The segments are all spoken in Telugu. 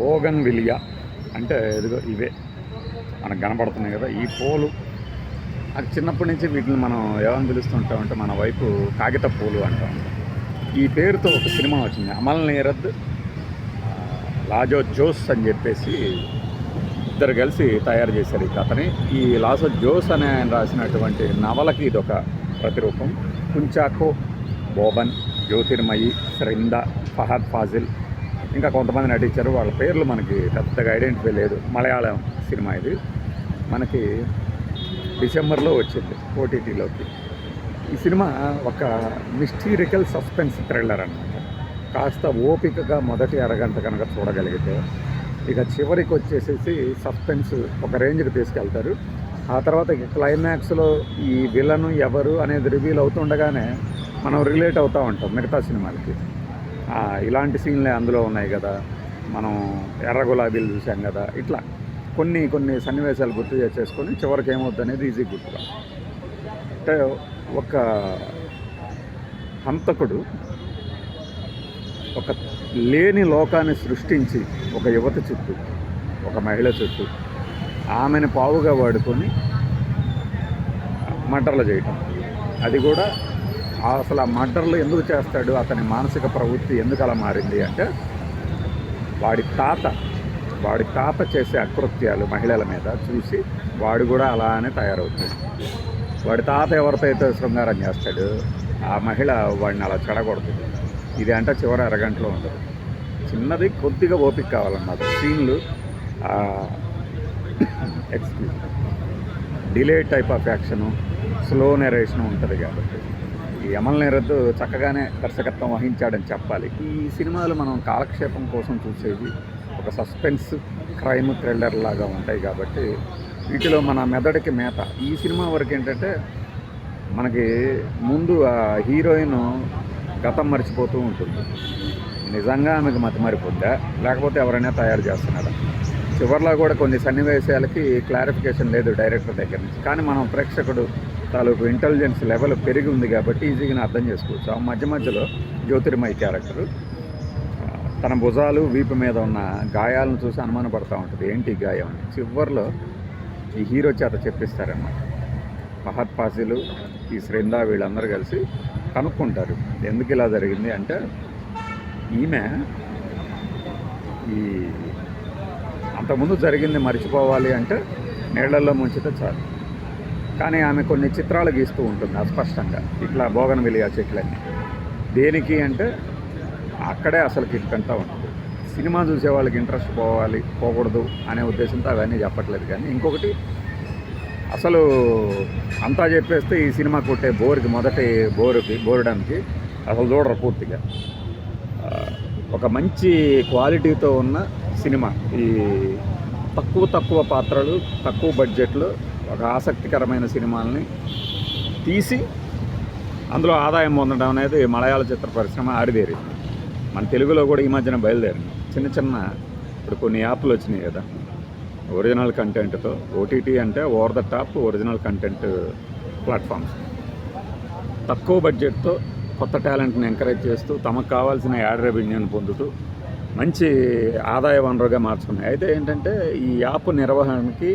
ఓగన్ విలియా అంటే ఇదిగో ఇవే మనకు కనపడుతున్నాయి కదా ఈ పూలు. అది చిన్నప్పటి నుంచి వీటిని మనం ఏమని పిలుస్తుంటామంటే మన వైపు కాగిత పూలు అంటాం. ఈ పేరుతో ఒక సినిమా వచ్చింది అమల్ నీరద్ లాజో జోస్ అని చెప్పేసి ఇద్దరు కలిసి తయారు చేశారు ఈ కథని. ఈ లాజో జోస్ అనే ఆయన రాసినటువంటి నవలకి ఇది ఒక ప్రతిరూపం. కుంచాకో బోబన్ జ్యోతిర్మయి శ్రింద ఫహద్ ఫాజిల్ ఇంకా కొంతమంది నటించారు. వాళ్ళ పేర్లు మనకి పెద్దగా ఐడెంటిఫై లేదు. మలయాళం సినిమా ఇది. మనకి డిసెంబర్లో వచ్చింది ఓటీటీలోకి ఈ సినిమా ఒక మిస్టీరికల్ సస్పెన్స్ థ్రిల్లర్ అనమాట కాస్త ఓపికగా మొదటి అరగంట కనుక చూడగలిగితే ఇక చివరికి వచ్చేసేసి సస్పెన్స్ ఒక రేంజ్కి తీసుకెళ్తారు. ఆ తర్వాత క్లైమాక్స్లో ఈ విలను ఎవరు అనేది రివీల్ అవుతుండగానే మనం రిలేట్ అవుతూ ఉంటాం మిగతా సినిమాలకి. ఇలాంటి సీన్లే అందులో ఉన్నాయి కదా. మనం ఎర్ర గులాబీలు చూసాం కదా. ఇట్లా కొన్ని కొన్ని సన్నివేశాలు గుర్తు చేసుకొని చివరికి ఏమవుద్ది అనేది ఈజీ గుర్తుగా అంటే ఒక హంతకుడు ఒక లేని లోకాన్ని సృష్టించి ఒక యువత చుట్టూ ఒక మహిళ చుట్టూ ఆమెను పావుగా వాడుకొని మర్డర్లు చేయటం. అది కూడా అసలు ఆ మర్డర్లు ఎందుకు చేస్తాడు అతని మానసిక ప్రవృత్తి ఎందుకు అలా మారింది అంటే వాడి తాత వాడి తాత చేసే అకృత్యాలు మహిళల మీద చూసి వాడు కూడా అలానే తయారవుతాడు. వాడి తాత ఎవరితో అయితే శృంగారం చేస్తాడు ఆ మహిళ వాడిని అలా చెడగొడుతుంది ఇది అంటే చివరి అరగంటలో ఉండదు. చిన్నది కొద్దిగా ఓపిక కావాలన్నమాట. సీన్లు excuse delay type of action slow narration ఉంటుంది కాబట్టి. యమల్ నీరజ్ చక్కగానే దర్శకత్వం వహించాడని చెప్పాలి. ఈ సినిమాలు మనం కాలక్షేపం కోసం చూసేవి ఒక సస్పెన్స్ క్రైమ్ థ్రిల్లర్ లాగా ఉంటాయి కాబట్టి వీటిలో మన మెదడుకి మేత. ఈ సినిమా వరకు ఏంటంటే మనకి ముందు ఆ హీరోయిన్ గతం మర్చిపోతూ ఉంటుంది. నిజంగా ఆమెకు మతి మరిపోద్దా? లేకపోతే ఎవరైనా తయారు చేస్తున్నారా? చివరిలో కూడా కొన్ని సన్నివేశాలకి క్లారిఫికేషన్ లేదు డైరెక్టర్ దగ్గర నుంచి. కానీ మనం ప్రేక్షకుడు తాలూకు ఇంటెలిజెన్స్ లెవెల్ పెరిగి ఉంది కాబట్టి ఈజీగా అర్థం చేసుకోవచ్చు. ఆ మధ్య మధ్యలో జ్యోతిర్మయ క్యారెక్టరు తన భుజాలు వీపు మీద ఉన్న గాయాలను చూసి అనుమానపడతా ఉంటుంది. ఏంటి గాయం అని. చివర్లో ఈ హీరో చేత చెప్పిస్తారన్నమాట. మహత్ పాసీలు ఈ శ్రింద వీళ్ళందరూ కలిసి కనుక్కుంటారు. ఎందుకు ఇలా జరిగింది అంటే ఈమె ఈ అంతకుముందు జరిగింది మర్చిపోవాలి అంటే నీళ్ళల్లో ముంచితే చాలు. కానీ ఆమె కొన్ని చిత్రాలు గీస్తూ ఉంటుంది అస్పష్టంగా. ఇట్లా బోగన్ విలియా చెట్లన్నీ. దేనికి అంటే అక్కడే అసలు కిట్కంతా ఉంటుంది. సినిమా చూసే వాళ్ళకి ఇంట్రెస్ట్ పోవాలి పోకూడదు అనే ఉద్దేశంతో అవన్నీ చెప్పట్లేదు కానీ ఇంకొకటి అసలు అంతా చెప్పేస్తే ఈ సినిమా కొట్టే బోర్కి మొదటి బోరుకి బోరడానికి అసలు చూడరు పూర్తిగా. ఒక మంచి క్వాలిటీతో ఉన్న సినిమా. ఈ తక్కువ తక్కువ పాత్రలు తక్కువ బడ్జెట్లో ఒక ఆసక్తికరమైన సినిమాల్ని తీసి అందులో ఆదాయం పొందడం అనేది మలయాళ చిత్ర పరిశ్రమ ఆడిదేరింది. మన తెలుగులో కూడా ఈ మధ్యన బయలుదేరింది. చిన్న చిన్న ఇప్పుడు కొన్ని యాప్లు వచ్చినాయి కదా. ఒరిజినల్ కంటెంట్తో ఓటీటీ అంటే over the top original content platforms. తక్కువ బడ్జెట్తో కొత్త టాలెంట్ని ఎంకరేజ్ చేస్తూ తమకు కావాల్సిన యాడ్ రెవెన్యూని పొందుతూ మంచి ఆదాయ వనరుగా మార్చుకున్నాయి. అయితే ఏంటంటే ఈ యాప్ నిర్వహణకి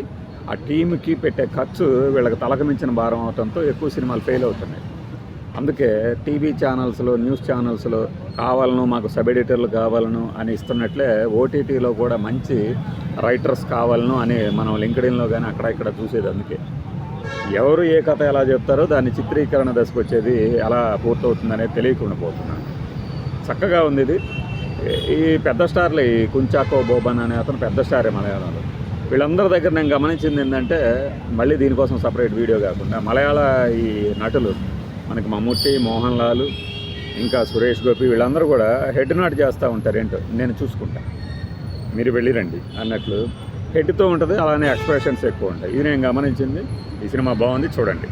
ఆ టీంకి పెట్టే ఖర్చు వీళ్ళకి తలకమించిన భారం అవటంతో ఎక్కువ సినిమాలు ఫెయిల్ అవుతున్నాయి. అందుకే టీవీ ఛానల్స్లో న్యూస్ ఛానల్స్లో కావాలను మాకు సబ్ ఎడిటర్లు కావాలను అని ఇస్తున్నట్లే ఓటీటీలో కూడా మంచి రైటర్స్ కావాలను అని మనం లింక్డ్ఇన్లో కానీ అక్కడ ఇక్కడ చూసేది అందుకే. ఎవరు ఏ కథ ఎలా చెప్తారో దాని చిత్రీకరణ దశకు వచ్చేది ఎలా పూర్తవుతుందనేది తెలియకుండా పోతున్నాను చక్కగా ఉంది ఇది. ఈ పెద్ద స్టార్లు ఈ కుంచాకో బోబన్ అనే అతను పెద్ద స్టారే మలయాళంలో. వీళ్ళందరి దగ్గర నేను గమనించింది ఏంటంటే మళ్ళీ దీనికోసం సపరేట్ వీడియో కాకుండా మలయాళ ఈ నటులు మనకి మమ్ముట్టి మోహన్ లాల్ ఇంకా సురేష్ గోపి వీళ్ళందరూ కూడా హెడ్ నాట్ చేస్తూ ఉంటారు ఏంటో నేను చూసుకుంటా. మీరు వెళ్ళిరండి అన్నట్లు. హెడ్తో ఉంటుంది అలానే ఎక్స్ప్రెషన్స్ ఎక్కువ ఉంటాయి. ఇది నేను గమనించింది. ఈ సినిమా బాగుంది చూడండి.